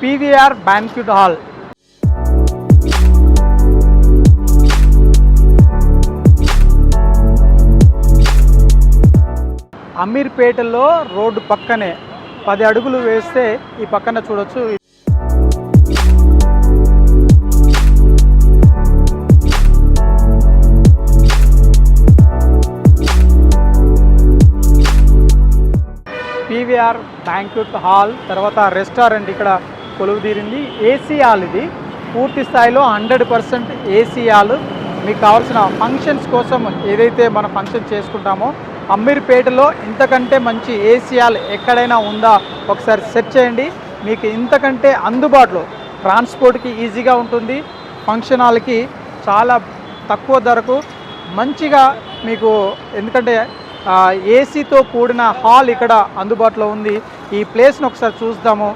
PVR banquet hall. అమీర్పేటలో road పక్కనే పది అడుగులు వేస్తే ఈ పక్కన చూడొచ్చు. పీవీఆర్ బ్యాంక్యూట్ హాల్ తర్వాత రెస్టారెంట్ ఇక్కడ కొలువు తీరింది ఏసీ హాల్ ఇది పూర్తి స్థాయిలో హండ్రెడ్ పర్సెంట్ ఏసీ హాల్. మీకు కావాల్సిన ఫంక్షన్స్ కోసం ఏదైతే మనం ఫంక్షన్ చేసుకుంటామో అమ్మీర్పేటలో ఇంతకంటే మంచి ఏసీ హాల్ ఎక్కడైనా ఉందా ఒకసారి సెర్చ్ చేయండి. మీకు ఇంతకంటే అందుబాటులో ట్రాన్స్పోర్ట్కి ఈజీగా ఉంటుంది. ఫంక్షన్ హాల్కి చాలా తక్కువ ధరకు మంచిగా మీకు ఎందుకంటే ఏసీతో కూడిన హాల్ ఇక్కడ అందుబాటులో ఉంది. ఈ ప్లేస్ను ఒకసారి చూద్దాము.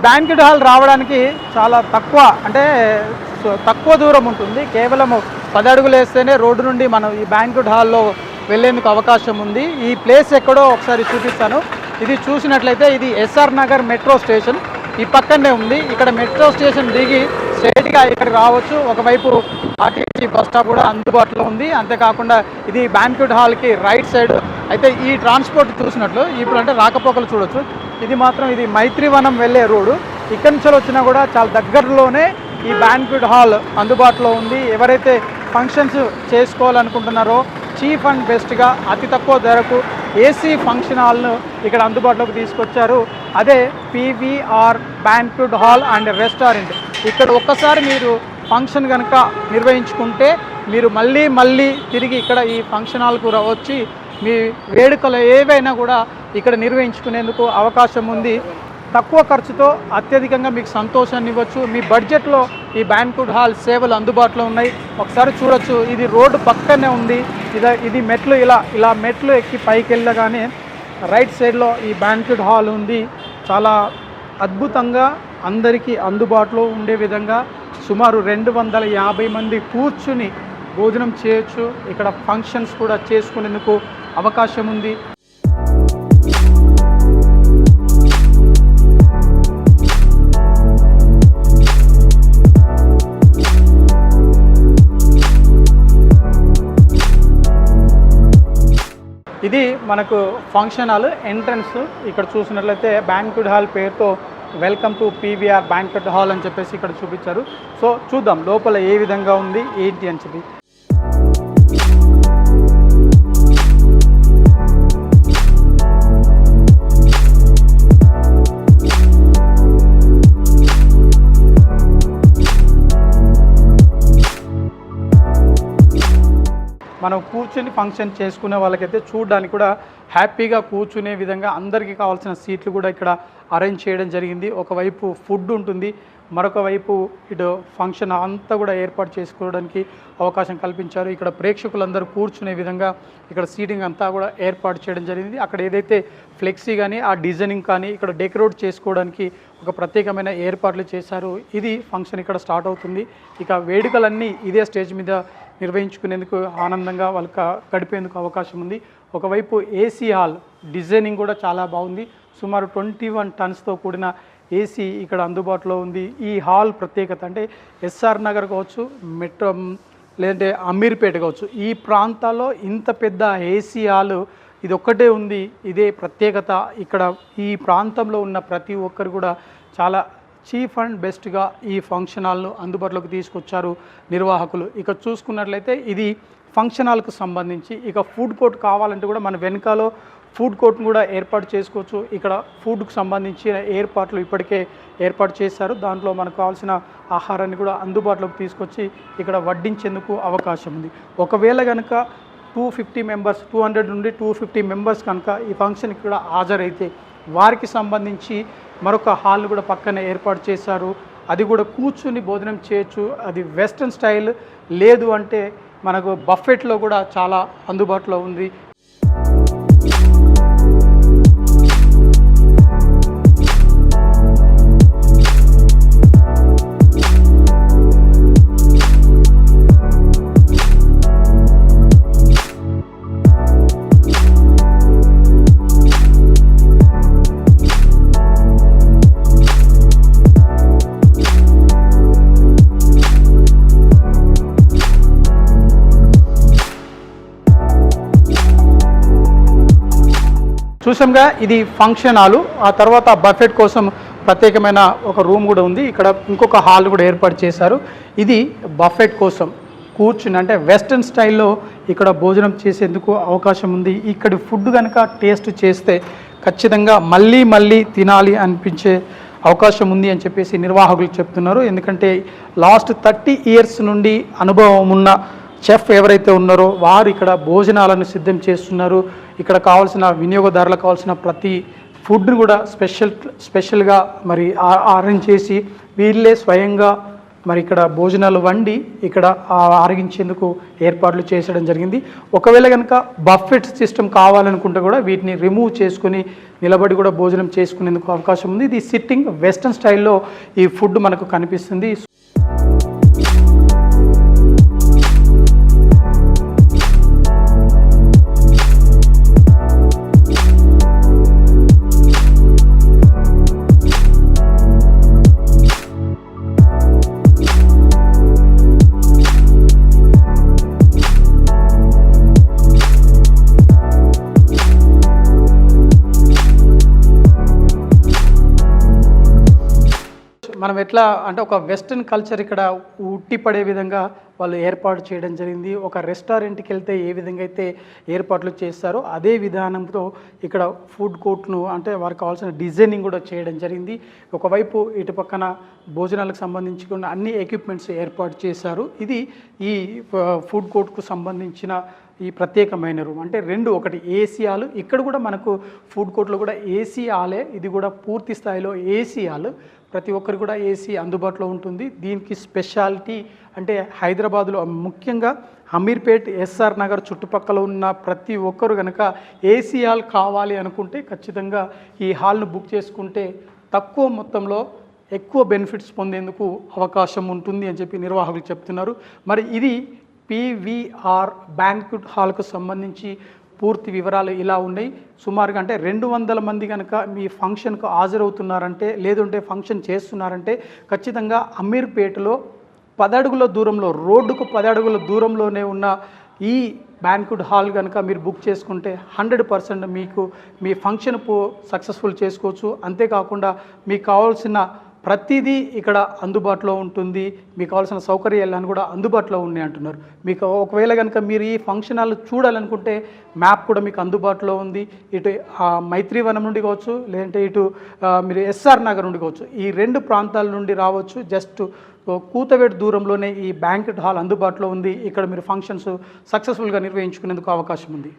బ్యాంకెట్ హాల్ రావడానికి చాలా తక్కువ అంటే సో- తక్కువ దూరం ఉంటుంది. కేవలం పది అడుగులు వేస్తేనే రోడ్డు నుండి మనం ఈ బ్యాంకెట్ హాల్లో వెళ్ళేందుకు అవకాశం ఉంది. ఈ ప్లేస్ ఎక్కడో ఒకసారి చూపిస్తాను. ఇది చూసినట్లయితే ఇది ఎస్ఆర్ నగర్ మెట్రో స్టేషన్. ఈ పక్కనే ఉంది. ఇక్కడ మెట్రో స్టేషన్ దిగి స్ట్రైట్గా ఇక్కడ రావచ్చు. ఒకవైపు ఆర్టీసీ బస్ స్టాప్ కూడా అందుబాటులో ఉంది. అంతేకాకుండా ఇది బ్యాంక్యూట్ హాల్కి రైట్ సైడ్. అయితే ఈ ట్రాన్స్పోర్ట్ చూసినట్లు ఇప్పుడు అంటే రాకపోకలు చూడొచ్చు. ఇది మాత్రం ఇది మైత్రివనం వెళ్ళే రోడ్డు. ఇక్కడి నుంచి వచ్చినా కూడా చాలా దగ్గరలోనే ఈ బ్యాంక్యూట్ హాల్ అందుబాటులో ఉంది. ఎవరైతే ఫంక్షన్స్ చేసుకోవాలనుకుంటున్నారో చీఫ్ అండ్ బెస్ట్గా అతి తక్కువ ధరకు ఏసీ ఫంక్షన్ హాల్ను ఇక్కడ అందుబాటులోకి తీసుకొచ్చారు. అదే PVR banquet hall and restaurant. ఇక్కడ ఒక్కసారి మీరు ఫంక్షన్ కనుక నిర్వహించుకుంటే మీరు మళ్ళీ మళ్ళీ తిరిగి ఇక్కడ ఈ ఫంక్షన్ హాల్కు వచ్చి మీ వేడుకలు ఏవైనా కూడా ఇక్కడ నిర్వహించుకునేందుకు అవకాశం ఉంది. తక్కువ ఖర్చుతో అత్యధికంగా మీకు సంతోషాన్ని ఇవ్వచ్చు. మీ బడ్జెట్లో ఈ బ్యాంకుడ్ హాల్ సేవలు అందుబాటులో ఉన్నాయి. ఒకసారి చూడొచ్చు. ఇది రోడ్డు పక్కనే ఉంది. ఇది ఇది మెట్లు ఇలా ఇలా మెట్లు ఎక్కి పైకి వెళ్ళగానే రైట్ సైడ్లో ఈ బ్యాంకుడ్ హాల్ ఉంది. చాలా అద్భుతంగా అందరికీ అందుబాటులో ఉండే విధంగా సుమారు రెండు వందల యాభై మంది కూర్చుని భోజనం చేయొచ్చు. ఇక్కడ ఫంక్షన్స్ కూడా చేసుకునేందుకు అవకాశం ఉంది. ఇది మనకు ఫంక్షన్ హాల్ ఎంట్రన్స్ ఇక్కడ చూసినట్లయితే బ్యాంక్వెట్ హాల్ పేరుతో welcome to PVR banquet hall అని చెప్పేసి ఇక్కడ చూపించారు. సో చూద్దాం లోపల ఏ విధంగా ఉంది ఏంటి అని చెప్పి. మనం కూర్చొని ఫంక్షన్ చేసుకునే వాళ్ళకైతే చూడడానికి కూడా హ్యాపీగా కూర్చునే విధంగా అందరికీ కావాల్సిన సీట్లు కూడా ఇక్కడ అరేంజ్ చేయడం జరిగింది. ఒకవైపు ఫుడ్ ఉంటుంది మరొక వైపు ఇటు ఫంక్షన్ అంతా కూడా ఏర్పాటు చేసుకోవడానికి అవకాశం కల్పించారు. ఇక్కడ ప్రేక్షకులందరూ కూర్చునే విధంగా ఇక్కడ సీటింగ్ అంతా కూడా ఏర్పాటు చేయడం జరిగింది. అక్కడ ఏదైతే ఫ్లెక్సీ కానీ ఆ డిజైనింగ్ కానీ ఇక్కడ డెకరేట్ చేసుకోవడానికి ఒక ప్రత్యేకమైన ఏర్పాట్లు చేశారు. ఇది ఫంక్షన్ ఇక్కడ స్టార్ట్ అవుతుంది. ఇక వేడుకలన్నీ ఇదే స్టేజ్ మీద నిర్వహించుకునేందుకు ఆనందంగా వాళ్ళకి గడిపేందుకు అవకాశం ఉంది. ఒకవైపు ఏసీ హాల్ డిజైనింగ్ కూడా చాలా బాగుంది. సుమారు ట్వంటీ వన్ టన్స్తో కూడిన ఏసీ ఇక్కడ అందుబాటులో ఉంది. ఈ హాల్ ప్రత్యేకత అంటే ఎస్ఆర్ నగర్ కావచ్చు మెట్రో లేదంటే అమీర్పేట కావచ్చు. ఈ ప్రాంతాల్లో ఇంత పెద్ద ఏసీ హాల్ ఇది ఒక్కటే ఉంది. ఇదే ప్రత్యేకత. ఇక్కడ ఈ ప్రాంతంలో ఉన్న ప్రతి ఒక్కరు కూడా చాలా చీఫ్ అండ్ బెస్ట్గా ఈ ఫంక్షన్ హాల్ను అందుబాటులోకి తీసుకొచ్చారు నిర్వాహకులు. ఇక చూసుకున్నట్లయితే ఇది ఫంక్షన్ హాల్కు సంబంధించి ఇక ఫుడ్ కోర్ట్ కావాలంటే కూడా మన వెనకాలో ఫుడ్ కోర్ట్ను కూడా ఏర్పాటు చేసుకోవచ్చు. ఇక్కడ ఫుడ్కు సంబంధించిన ఏర్పాట్లు ఇప్పటికే ఏర్పాటు చేశారు. దాంట్లో మనకు కావాల్సిన ఆహారాన్ని కూడా అందుబాటులోకి తీసుకొచ్చి ఇక్కడ వడ్డించేందుకు అవకాశం ఉంది. ఒకవేళ కనుక two fifty members two hundred నుండి టూ ఫిఫ్టీ మెంబర్స్ కనుక ఈ ఫంక్షన్కి కూడా హాజరైతే వారికి సంబంధించి మరొక హాల్ను కూడా పక్కనే ఏర్పాటు చేశారు. అది కూడా కూర్చుని భోజనం చేయొచ్చు. అది వెస్ట్రన్ స్టైల్ లేదు అంటే మనకు బఫెట్లో కూడా చాలా అందుబాటులో ఉంది. చూసాంగా ఇది ఫంక్షన్ హాలు. ఆ తర్వాత బఫెట్ కోసం ప్రత్యేకమైన ఒక రూమ్ కూడా ఉంది. ఇక్కడ ఇంకొక హాల్ కూడా ఏర్పాటు చేశారు. ఇది బఫెట్ కోసం కూర్చుని అంటే వెస్ట్రన్ స్టైల్లో ఇక్కడ భోజనం చేసేందుకు అవకాశం ఉంది. ఇక్కడి ఫుడ్ కనుక టేస్ట్ చేస్తే ఖచ్చితంగా మళ్ళీ మళ్ళీ తినాలి అనిపించే అవకాశం ఉంది అని చెప్పేసి నిర్వాహకులు చెప్తున్నారు. ఎందుకంటే లాస్ట్ థర్టీ ఇయర్స్ నుండి అనుభవం ఉన్న చెఫ్ ఎవరైతే ఉన్నారో వారు ఇక్కడ భోజనాలను సిద్ధం చేస్తున్నారు. ఇక్కడ కావాల్సిన వినియోగదారులకు కావాల్సిన ప్రతి ఫుడ్ని కూడా స్పెషల్ స్పెషల్గా మరి అరేంజ్ చేసి వీళ్ళే స్వయంగా మరి ఇక్కడ భోజనాలు వండి ఇక్కడ ఆరగించేందుకు ఏర్పాట్లు చేసడం జరిగింది. ఒకవేళ కనుక బఫెట్ సిస్టమ్ కావాలనుకుంటే కూడా వీటిని రిమూవ్ చేసుకుని నిలబడి కూడా భోజనం చేసుకునేందుకు అవకాశం ఉంది. ఇది సిట్టింగ్ వెస్టర్న్ స్టైల్లో ఈ ఫుడ్ మనకు కనిపిస్తుంది. మనం ఎట్లా అంటే ఒక వెస్ట్రన్ కల్చర్ ఇక్కడ ఉట్టిపడే విధంగా వాళ్ళు ఏర్పాటు చేయడం జరిగింది. ఒక రెస్టారెంట్కి వెళ్తే ఏ విధంగా అయితే ఏర్పాట్లు చేస్తారో అదే విధానంతో ఇక్కడ ఫుడ్ కోర్ట్ను అంటే వారికి కావాల్సిన డిజైనింగ్ కూడా చేయడం జరిగింది. ఒకవైపు ఇటు పక్కన భోజనాలకు సంబంధించిన అన్ని ఎక్విప్మెంట్స్ ఏర్పాటు చేశారు. ఇది ఈ ఫుడ్ కోర్ట్కు సంబంధించిన ఈ ప్రత్యేకమైన రూమ్. అంటే రెండు ఒకటి ఏసీ హాల్. ఇక్కడ కూడా మనకు ఫుడ్ కోర్ట్లో కూడా ఏసీ హాలే ఇది కూడా పూర్తి స్థాయిలో ఏసీ హాల్. ప్రతి ఒక్కరు కూడా ఏసీ అందుబాటులో ఉంటుంది. దీనికి స్పెషాలిటీ అంటే హైదరాబాద్లో ముఖ్యంగా అమీర్పేట్ ఎస్ఆర్ నగర్ చుట్టుపక్కల ఉన్న ప్రతి ఒక్కరు కనుక ఏసీ హాల్ కావాలి అనుకుంటే ఖచ్చితంగా ఈ హాల్ను బుక్ చేసుకుంటే తక్కువ మొత్తంలో ఎక్కువ బెనిఫిట్స్ పొందేందుకు అవకాశం ఉంటుంది అని చెప్పి నిర్వాహకులు చెప్తున్నారు. మరి ఇది పీవీఆర్ బ్యాంక్వెట్ హాల్కు సంబంధించి పూర్తి వివరాలు ఇలా ఉన్నాయి. సుమారుగా అంటే రెండు వందల మంది కనుక మీ ఫంక్షన్కు హాజరవుతున్నారంటే లేదంటే ఫంక్షన్ చేస్తున్నారంటే ఖచ్చితంగా అమీర్పేటలో పదడుగుల దూరంలో రోడ్డుకు పదడుగుల దూరంలోనే ఉన్న ఈ బ్యాంక్వెట్ హాల్ కనుక మీరు బుక్ చేసుకుంటే హండ్రెడ్ పర్సెంట్ మీకు మీ ఫంక్షన్ సక్సెస్ఫుల్ చేసుకోవచ్చు. అంతేకాకుండా మీకు కావాల్సిన ప్రతిదీ ఇక్కడ అందుబాటులో ఉంటుంది. మీకు కావాల్సిన సౌకర్యాలను కూడా అందుబాటులో ఉన్నాయి అంటున్నారు. మీకు ఒకవేళ కనుక మీరు ఈ ఫంక్షన్ హాల్ చూడాలనుకుంటే మ్యాప్ కూడా మీకు అందుబాటులో ఉంది. ఇటు మైత్రీవనం మైత్రివనం నుండి కావచ్చు లేదంటే ఇటు మీరు ఎస్ఆర్ నగర్ నుండి కావచ్చు. ఈ రెండు ప్రాంతాల నుండి రావచ్చు. జస్ట్ కూతవేటి దూరంలోనే ఈ బ్యాంకెట్ హాల్ అందుబాటులో ఉంది. ఇక్కడ మీరు ఫంక్షన్స్ సక్సెస్ఫుల్గా నిర్వహించుకునేందుకు అవకాశం ఉంది.